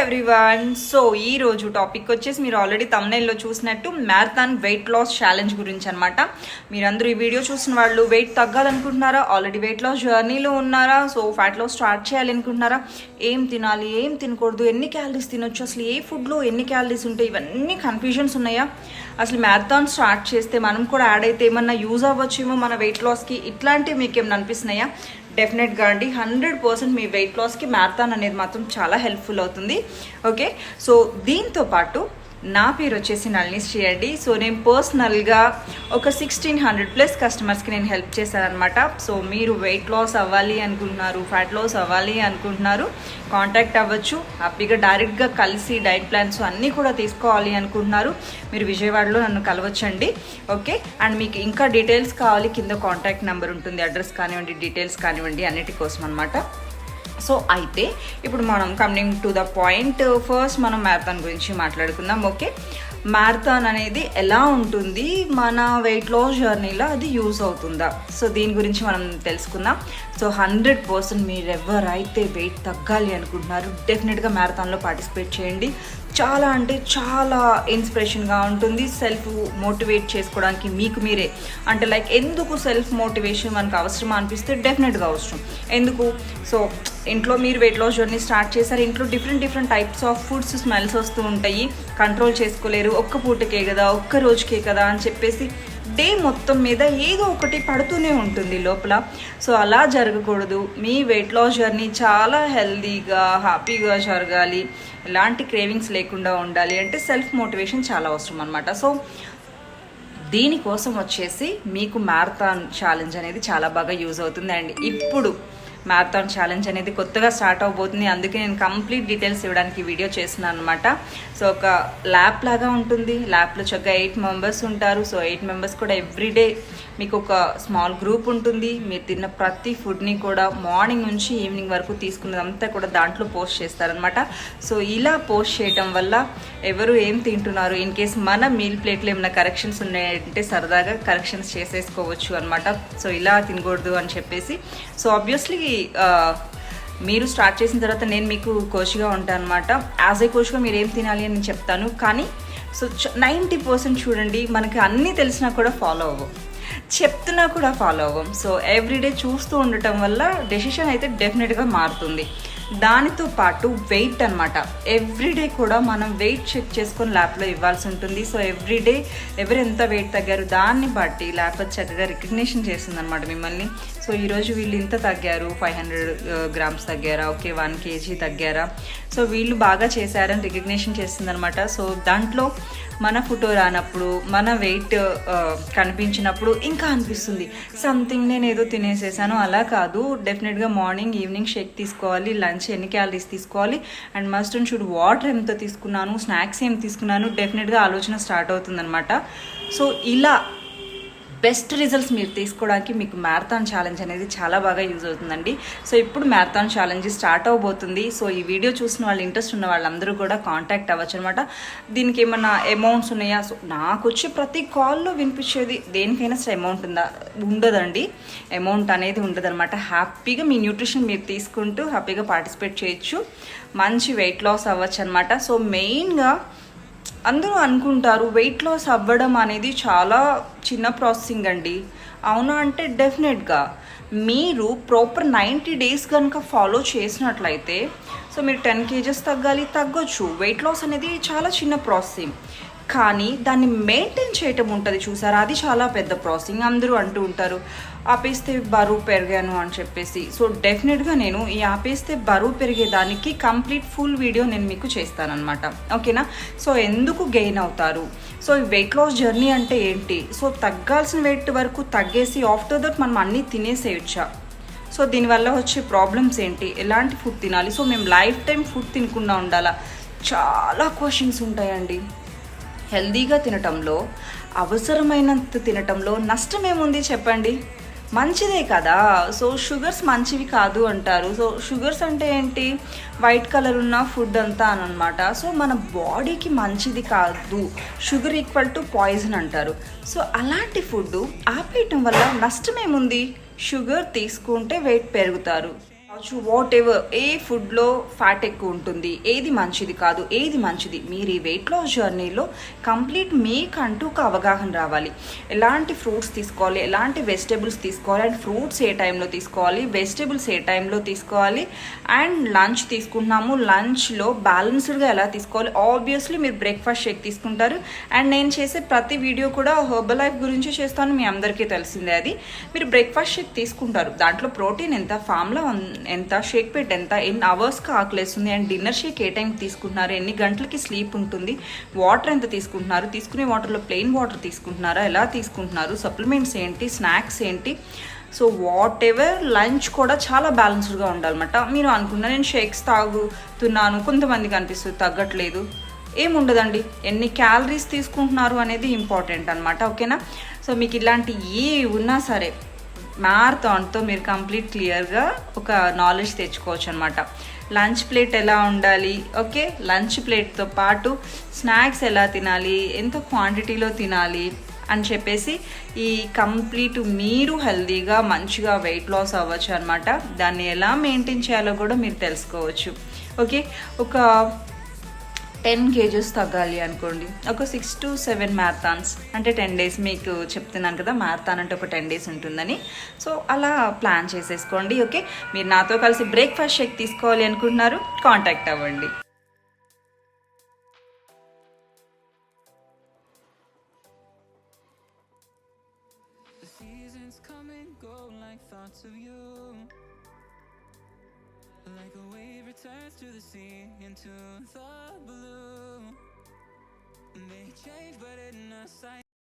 Everyone so ఈ రోజు topic వచ్చేసి మీరు ఆల్రెడీ తమ్నైల్లో చూసినట్టు మ్యారథాన్ వెయిట్ లాస్ ఛాలెంజ్ గురించి అనమాట మీరందరూ ఈ వీడియో చూసిన వాళ్ళు వెయిట్ తగ్గాలనుకుంటున్నారా? ఆల్రెడీ వెయిట్ లాస్ జర్నీలో ఉన్నారా? సో ఫ్యాట్ లాస్ స్టార్ట్ చేయాలనుకుంటున్నారా? ఏం తినాలి? ఏం తినకూడదు? ఎన్ని క్యాలరీస్ తినొచ్చు? అసలు ఏ ఫుడ్లో ఎన్ని క్యాలరీస్ ఉంటాయి? ఇవన్నీ కన్ఫ్యూజన్స్ ఉన్నాయా? అసలు మ్యారథాన్ స్టార్ట్ చేస్తే మనం కూడా యాడ్ అయితే ఏమన్నా యూజ్ అవ్వచ్చేమో మన వెయిట్ లాస్కి ఇట్లాంటివి మీకు ఏమన్నా అనిపిస్తున్నాయా? డెఫినెట్గా అండి హండ్రెడ్ పర్సెంట్ మీ వెయిట్ లాస్కి మ్యారథాన్ అనేది మాత్రం చాలా హెల్ప్ఫుల్ అవుతుంది. ఓకే? సో దీంతో పాటు నా పేరు వచ్చేసి నల్ని శ్రీ అండి. సో నేను పర్సనల్గా ఒక సిక్స్టీన్ హండ్రెడ్ ప్లస్ కస్టమర్స్కి నేను హెల్ప్ చేశానమాట సో మీరు వెయిట్ లాస్ అవ్వాలి అనుకుంటున్నారు ఫ్యాట్ లాస్ అవ్వాలి అనుకుంటున్నారు కాంటాక్ట్ అవ్వచ్చు. హ్యాపీగా డైరెక్ట్గా కలిసి డైట్ ప్లాన్స్ అన్నీ కూడా తీసుకోవాలి అనుకుంటున్నారు. మీరు విజయవాడలో నన్ను కలవచ్చండి. ఓకే? అండ్ మీకు ఇంకా డీటెయిల్స్ కావాలి కింద కాంటాక్ట్ నెంబర్ ఉంటుంది అడ్రస్ కానివ్వండి డీటెయిల్స్ కానివ్వండి అన్నిటి కోసం అనమాట సో అయితే ఇప్పుడు మనం coming to the point first మనం మ్యారథాన్ గురించి మాట్లాడుకుందాం ఓకే మ్యారథాన్ అనేది ఎలా ఉంటుంది? మన వెయిట్ లాస్ జర్నీలో అది యూజ్ అవుతుందా? సో దీని గురించి మనం తెలుసుకుందాం. సో హండ్రెడ్ పర్సెంట్ మీరు ఎవరైతే వెయిట్ తగ్గాలి అనుకుంటున్నారు డెఫినెట్గా మ్యారథాన్లో పార్టిసిపేట్ చేయండి. చాలా అంటే చాలా ఇన్స్పిరేషన్గా ఉంటుంది. సెల్ఫ్ మోటివేట్ చేసుకోవడానికి మీకు మీరే. అంటే లైక్ ఎందుకు సెల్ఫ్ మోటివేషన్ మనకు అవసరమా అనిపిస్తే డెఫినెట్గా అవసరం. ఎందుకు? సో ఇంట్లో మీరు వెయిట్ లాస్ జర్నీ స్టార్ట్ చేశారు. ఇంట్లో different different types of foods smells వస్తూ ఉంటాయి. కంట్రోల్ చేసుకోలేరు. ఒక్క పూటకే కదా ఒక్క రోజుకే కదా అని చెప్పేసి డే మొత్తం మీద ఏదో ఒకటి పడుతూనే ఉంటుంది లోపల. సో అలా జరగకూడదు. మీ వెయిట్ లాస్ జర్నీ చాలా హెల్దీగా హ్యాపీగా జరగాలి. ఎలాంటి క్రేవింగ్స్ లేకుండా ఉండాలి అంటే సెల్ఫ్ మోటివేషన్ చాలా అవసరం అనమాట సో దీనికోసం వచ్చేసి మీకు మ్యారథాన్ ఛాలెంజ్ అనేది చాలా బాగా యూజ్ అవుతుంది. అండ్ ఇప్పుడు మ్యారథాన్ ఛాలెంజ్ అనేది కొత్తగా స్టార్ట్ అవబోతుంది. అందుకే నేను కంప్లీట్ డీటెయిల్స్ ఇవ్వడానికి వీడియో చేస్తున్నాను అనమాట సో ఒక ల్యాప్ లాగా ఉంటుంది. ల్యాప్లో చక్కగా ఎయిట్ మెంబర్స్ ఉంటారు. సో ఎయిట్ మెంబర్స్ కూడా ఎవ్రీడే మీకు ఒక స్మాల్ గ్రూప్ ఉంటుంది. మీరు తిన్న ప్రతి ఫుడ్ని కూడా మార్నింగ్ నుంచి ఈవినింగ్ వరకు తీసుకున్నదంతా కూడా దాంట్లో పోస్ట్ చేస్తారనమాట సో ఇలా పోస్ట్ చేయటం వల్ల ఎవరు ఏం తింటున్నారు? ఇన్ కేస్ మన మీల్ ప్లేట్లో ఏమైనా కరెక్షన్స్ ఉన్నాయంటే సరదాగా కరెక్షన్స్ చేసేసుకోవచ్చు అనమాట సో ఇలా తినకూడదు అని చెప్పేసి. సో ఆబ్వియస్లీ మీరు స్టార్ట్ చేసిన తర్వాత నేను మీకు కోచ్గా ఉంటాను అనమాట యాజ్ ఏ కోచ్గా మీరు ఏం తినాలి అని నేను చెప్తాను. కానీ సో నైంటీ పర్సెంట్ చూడండి మనకి అన్నీ తెలిసినా కూడా ఫాలో అవ్వం. చెప్తున్నా కూడా ఫాలో అవ్వం. సో ఎవ్రీడే చూస్తూ ఉండటం వల్ల డెసిషన్ అయితే డెఫినెట్గా మారుతుంది. దానితో పాటు వెయిట్ అనమాట ఎవ్రీడే కూడా మనం వెయిట్ చెక్ చేసుకొని ల్యాబ్లో ఇవ్వాల్సి ఉంటుంది. సో ఎవ్రీడే ఎవరు ఎంత వెయిట్ తగ్గారు దాన్ని బట్టి ల్యాబ్ చక్కగా రికగ్నేషన్ చేస్తుంది అనమాట మిమ్మల్ని. సో ఈరోజు వీళ్ళు ఇంత తగ్గారు ఫైవ్ హండ్రెడ్ గ్రామ్స్ తగ్గారా ఓకే వన్ కేజీ తగ్గారా. సో వీళ్ళు బాగా చేశారని రికగ్నేషన్ చేస్తుంది అనమాట సో దాంట్లో మన ఫోటో రానప్పుడు మన వెయిట్ uh, కనిపించినప్పుడు ఇంకా అనిపిస్తుంది. సంథింగ్ నేను ఏదో తినేసేసాను అలా కాదు. డెఫినెట్గా మార్నింగ్ ఈవినింగ్ షేక్ తీసుకోవాలి లంచ్ ఎన్ని క్యాలరీస్ తీసుకోవాలి and must and should water ఎంత తీసుకున్నాను స్నాక్స్ ఏం తీసుకున్నాను డెఫినెట్గా ఆలోచన స్టార్ట్ అవుతుందన్నమాట. సో ఇలా బెస్ట్ రిజల్ట్స్ మీరు తీసుకోవడానికి మీకు మ్యారథాన్ ఛాలెంజ్ అనేది చాలా బాగా యూజ్ అవుతుందండి. సో ఇప్పుడు మ్యారథాన్ ఛాలెంజ్ స్టార్ట్ అవబోతుంది. సో ఈ వీడియో చూసిన వాళ్ళు ఇంట్రెస్ట్ ఉన్న వాళ్ళందరూ కూడా కాంటాక్ట్ అవ్వచ్చు అనమాట దీనికి ఏమన్నా అమౌంట్స్ ఉన్నాయా? సో నాకు వచ్చి ప్రతి కాల్లో వినిపించేది దేనికైనా సరే అమౌంట్ ఉందా? ఉండదండి. అమౌంట్ అనేది ఉండదన్నమాట. హ్యాపీగా మీ న్యూట్రిషన్ మీరు తీసుకుంటూ హ్యాపీగా పార్టిసిపేట్ చేయొచ్చు. మంచి వెయిట్ లాస్ అవ్వచ్చు అనమాట సో మెయిన్గా అందరూ అనుకుంటారు వెయిట్ లాస్ అవ్వడం అనేది చాలా చిన్న ప్రాసెసింగ్ అండి. అవునా అంటే డెఫినెట్గా మీరు ప్రాపర్ నైంటీ డేస్ కనుక ఫాలో చేసినట్లయితే సో మీరు టెన్ కేజెస్ తగ్గాలి తగ్గొచ్చు. వెయిట్ లాస్ అనేది చాలా చిన్న ప్రాసెసింగ్ కానీ దాన్ని మెయింటైన్ చేయటం ఉంటుంది చూసారా? అది చాలా పెద్ద ప్రాసెసింగ్. అందరూ అంటూ ఉంటారు ఆపేస్తే బరువు పెరిగాను అని చెప్పేసి. సో డెఫినెట్గా నేను ఈ ఆపేస్తే బరువు పెరిగేదానికి కంప్లీట్ ఫుల్ వీడియో నేను మీకు చేస్తానన్నమాట. ఓకేనా? సో ఎందుకు గెయిన్ అవుతారు? సో ఈ వెయిట్ లాస్ జర్నీ అంటే ఏంటి? సో తగ్గాల్సిన వెయిట్ వరకు తగ్గేసి ఆఫ్టర్ దట్ మనం అన్నీ తినేసేయచ్చా? సో దీనివల్ల వచ్చే ప్రాబ్లమ్స్ ఏంటి? ఎలాంటి ఫుడ్ తినాలి? సో మేము లైఫ్ టైం ఫుడ్ తినకుండా ఉండాలా? చాలా క్వశ్చన్స్ ఉంటాయండి. హెల్దీగా తినటంలో అవసరమైనంత తినటంలో నష్టం ఏముంది చెప్పండి? మంచిదే కదా. సో షుగర్స్ మంచివి కాదు అంటారు. సో షుగర్స్ అంటే ఏంటి? వైట్ కలర్ ఉన్న ఫుడ్ అంతా అని అనమాట సో మన బాడీకి మంచిది కాదు. షుగర్ ఈక్వల్ టు పాయిజన్ అంటారు. సో అలాంటి ఫుడ్ ఆపేయటం వల్ల నష్టమేముంది? షుగర్ తీసుకుంటే వెయిట్ పెరుగుతారు. కావచ్చు వాట్ ఎవర్ ఏ ఫుడ్లో ఫ్యాట్ ఎక్కువ ఉంటుంది ఏది మంచిది కాదు ఏది మంచిది మీరు ఈ వెయిట్ లాస్ జర్నీలో కంప్లీట్ మీకంటూ ఒక అవగాహన రావాలి. ఎలాంటి ఫ్రూట్స్ తీసుకోవాలి ఎలాంటి వెజిటేబుల్స్ తీసుకోవాలి అండ్ ఫ్రూట్స్ ఏ టైంలో తీసుకోవాలి వెజిటేబుల్స్ ఏ టైంలో తీసుకోవాలి అండ్ లంచ్ తీసుకుంటున్నాము లంచ్లో బ్యాలెన్స్డ్గా ఎలా తీసుకోవాలి ఆబ్వియస్లీ మీరు బ్రేక్ఫాస్ట్ షేక్ తీసుకుంటారు అండ్ నేను చేసే ప్రతి వీడియో కూడా హెర్బల్ లైఫ్ గురించి చేస్తాను మీ అందరికీ తెలిసిందే అది. మీరు బ్రేక్ఫాస్ట్ షేక్ తీసుకుంటారు దాంట్లో ప్రోటీన్ ఎంత ఫామ్లో ఎంత షేక్ పెట్ ఎంత ఎన్ని అవర్స్కి ఆకలేస్తుంది? అండ్ డిన్నర్ షేక్ ఏ టైంకి తీసుకుంటున్నారు? ఎన్ని గంటలకి స్లీప్ ఉంటుంది? వాటర్ ఎంత తీసుకుంటున్నారు? తీసుకునే వాటర్లో ప్లెయిన్ వాటర్ తీసుకుంటున్నారా? ఎలా తీసుకుంటున్నారు? సప్లిమెంట్స్ ఏంటి? స్నాక్స్ ఏంటి? సో వాట్ ఎవర్ లంచ్ కూడా చాలా బ్యాలెన్స్డ్గా ఉండాలన్నమాట. మీరు అనుకున్న నేను షేక్స్ తాగుతున్నాను కొంతమందికి అనిపిస్తుంది తగ్గట్లేదు. ఏముండదండి? ఎన్ని క్యాలరీస్ తీసుకుంటున్నారు అనేది ఇంపార్టెంట్ అనమాట ఓకేనా? సో మీకు ఇలాంటి ఏ ఉన్నా సరే మ్యారథాన్తో మీరు కంప్లీట్ క్లియర్గా ఒక నాలెడ్జ్ తెచ్చుకోవచ్చు అనమాట లంచ్ ప్లేట్ ఎలా ఉండాలి? ఓకే లంచ్ ప్లేట్తో పాటు స్నాక్స్ ఎలా తినాలి? ఎంత క్వాంటిటీలో తినాలి? అని చెప్పేసి ఈ కంప్లీట్ మీరు హెల్దీగా మంచిగా వెయిట్ లాస్ అవ్వచ్చు అనమాట దాన్ని ఎలా మెయింటైన్ చేయాలో కూడా మీరు తెలుసుకోవచ్చు. ఓకే ఒక టెన్ కేజెస్ తగ్గాలి అనుకోండి. ఒక సిక్స్ టు సెవెన్ మ్యారథాన్స్ అంటే టెన్ డేస్ మీకు చెప్తున్నాను కదా మ్యారథాన్ అంటే ఒక టెన్ డేస్ ఉంటుందని. సో అలా ప్లాన్ చేసేసుకోండి ఓకే? మీరు నాతో కలిసి బ్రేక్ఫాస్ట్ షేక్ తీసుకోవాలి అనుకుంటున్నారు కాంటాక్ట్ అవ్వండి. Seasons come and go like thoughts of you. Like a wave returns to the sea into the blue. They change, but in a sight.